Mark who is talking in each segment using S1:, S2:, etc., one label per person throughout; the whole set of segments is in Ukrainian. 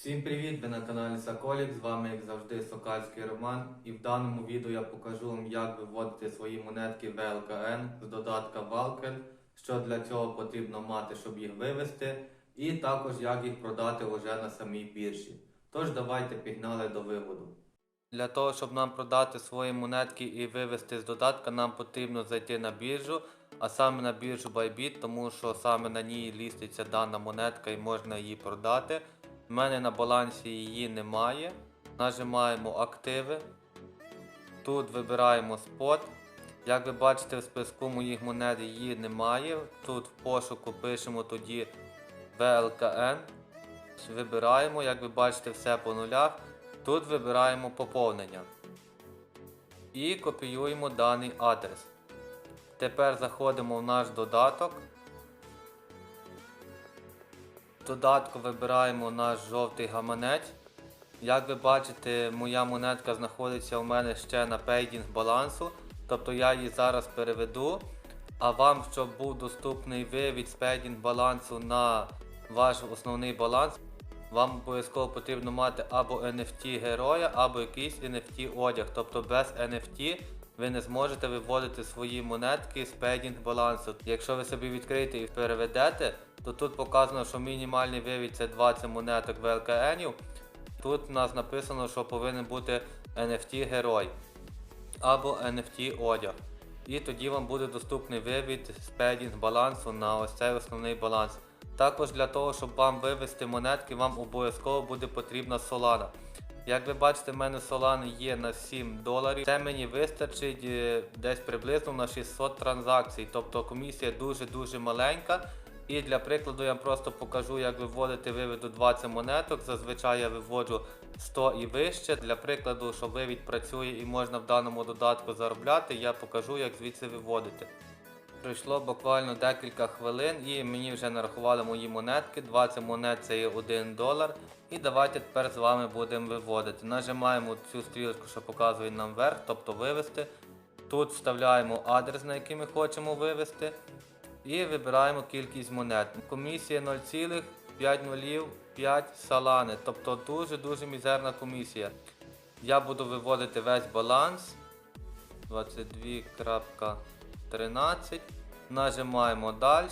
S1: Всім привіт! Ви на каналі Соколік, з вами як завжди Сокальський Роман. І в даному відео я покажу вам, як виводити свої монетки VLKN з додатка Valken, що для цього потрібно мати, щоб їх вивести, і також як їх продати вже на самій біржі. Тож давайте пігнали до виводу. Для того, щоб нам продати свої монетки і вивести з додатка, нам потрібно зайти на біржу, а саме на біржу Bybit, тому що саме на ній ліститься дана монетка і можна її продати. У мене на балансі її немає. Нажимаємо активи. Тут вибираємо спот. Як ви бачите, в списку моїх монет її немає. Тут в пошуку пишемо тоді VLKN. Вибираємо, як ви бачите, все по нулях. Тут вибираємо поповнення. І копіюємо даний адрес. Тепер заходимо в наш додаток. Додатку вибираємо наш жовтий гаманець. Як ви бачите, моя монетка знаходиться у мене ще на пейдінг балансу. Тобто я її зараз переведу. А вам, щоб був доступний вивід з пейдінг балансу на ваш основний баланс, вам обов'язково потрібно мати або NFT героя, або якийсь NFT одяг. Тобто без NFT ви не зможете виводити свої монетки з пейдінг балансу. Якщо ви собі відкриєте і переведете, то тут показано, що мінімальний вивід це 20 монеток VLKN. Тут у нас написано, що повинен бути NFT герой або NFT одяг. І тоді вам буде доступний вивід з пейдінг балансу на ось цей основний баланс. Також для того, щоб вам вивести монетки, вам обов'язково буде потрібна Solana. Як ви бачите, в мене Solana є на 7 доларів. Це мені вистачить е, десь приблизно на 600 транзакцій. Тобто комісія дуже-дуже маленька. І для прикладу я просто покажу, як виводити виведу 20 монеток. Зазвичай я виводжу 100 і вище. Для прикладу, що вивід працює і можна в даному додатку заробляти, я покажу, як звідси виводити. Пройшло буквально декілька хвилин і мені вже нарахували мої монетки. 20 монет це є 1 долар. І давайте тепер з вами будемо виводити. Нажимаємо цю стрілочку, що показує нам вверх, тобто вивести. Тут вставляємо адрес, на який ми хочемо вивести. І вибираємо кількість монет. Комісія 0,505 салани. Тобто дуже-дуже мізерна комісія. Я буду виводити весь баланс. 22.13. Нажимаємо далі.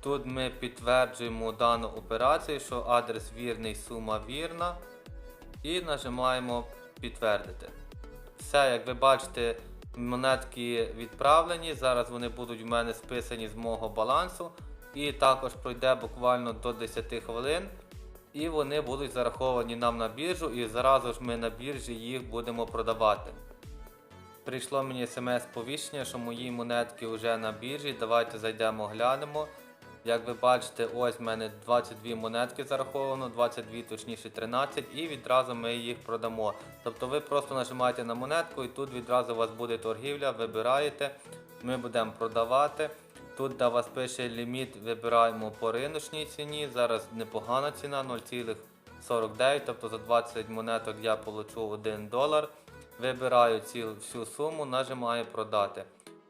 S1: Тут ми підтверджуємо дану операцію, що адрес вірний, сума вірна. І нажимаємо підтвердити. Все, як ви бачите, монетки відправлені. Зараз вони будуть в мене списані з мого балансу. І також пройде буквально до 10 хвилин. І вони будуть зараховані нам на біржу, і зразу ж ми на біржі їх будемо продавати. Прийшло мені смс-повіщення, що мої монетки вже на біржі. Давайте зайдемо глянемо. Як ви бачите, ось в мене 22 монетки зараховано, 22, точніше 13, і відразу ми їх продамо. Тобто ви просто нажимаєте на монетку і тут відразу у вас буде торгівля, вибираєте, ми будемо продавати. Тут де вас пише ліміт, вибираємо по риночній ціні. Зараз непогана ціна 0,49, тобто за 20 монеток я получу 1 долар. Вибираю цю всю суму, нажимаю продати.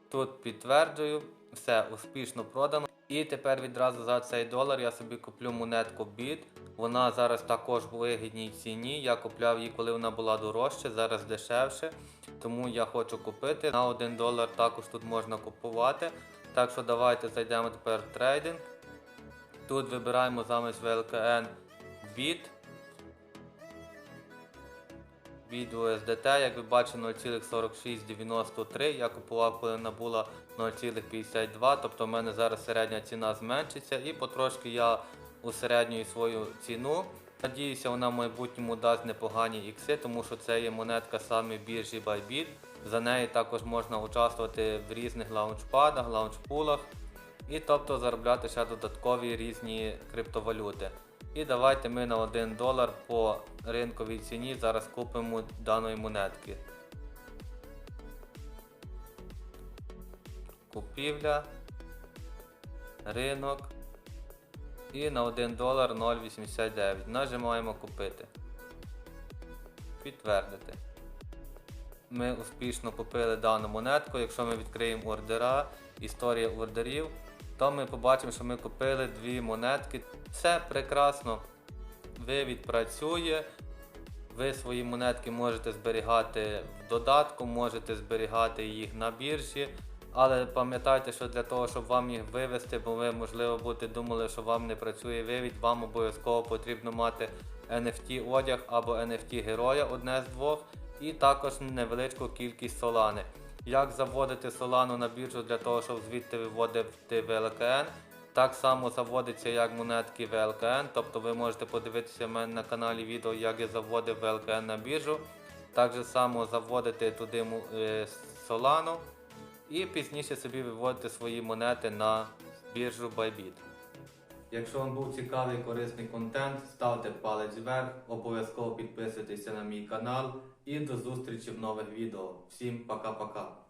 S1: Тут підтверджую, все успішно продано. І тепер відразу за цей долар я собі куплю монетку BIT. Вона зараз також в вигідній ціні. Я купляв її, коли вона була дорожча, зараз дешевше. Тому я хочу купити. На 1 долар також тут можна купувати. Так що давайте зайдемо тепер в трейдинг. Тут вибираємо замість VLKN BIT. Від USDT, як ви бачите, 0,4693. Я купував, коли вона була 0,52, тобто в мене зараз середня ціна зменшиться і потрошки я усереднюю свою ціну. Надіюся, вона в майбутньому дасть непогані ікси, тому що це є монетка саме біржі Bybit. За неї також можна участвувати в різних лаунчпадах, лаунчпулах і тобто заробляти ще додаткові різні криптовалюти. І давайте ми на 1 долар по ринковій ціні зараз купимо даної монетки. Купівля, ринок. І на 1 долар 0,89. Нажимаємо купити. Підтвердити. Ми успішно купили дану монетку. Якщо ми відкриємо ордера, історія ордерів, то ми побачимо, що ми купили дві монетки. Все прекрасно. вивід працює. Ви свої монетки можете зберігати в додатку, можете зберігати їх на біржі. Але пам'ятайте, що для того, щоб вам їх вивести, бо ви, можливо, будете думали, що вам не працює вивід, вам обов'язково потрібно мати NFT одяг або NFT героя, одне з двох, і також невеличку кількість солани. Як заводити солану на біржу для того, щоб звідти виводити VLKN, так само заводиться як монетки VLKN, тобто ви можете подивитися в мене на каналі відео, як я заводив VLKN на біржу. Так же само заводити туди му- е, і пізніше собі виводити свої монети на біржу Bybit. Якщо вам був цікавий корисний контент, ставте палець вверх, обов'язково підписуйтесь на мій канал і до зустрічі в нових відео. Всім пока-пока.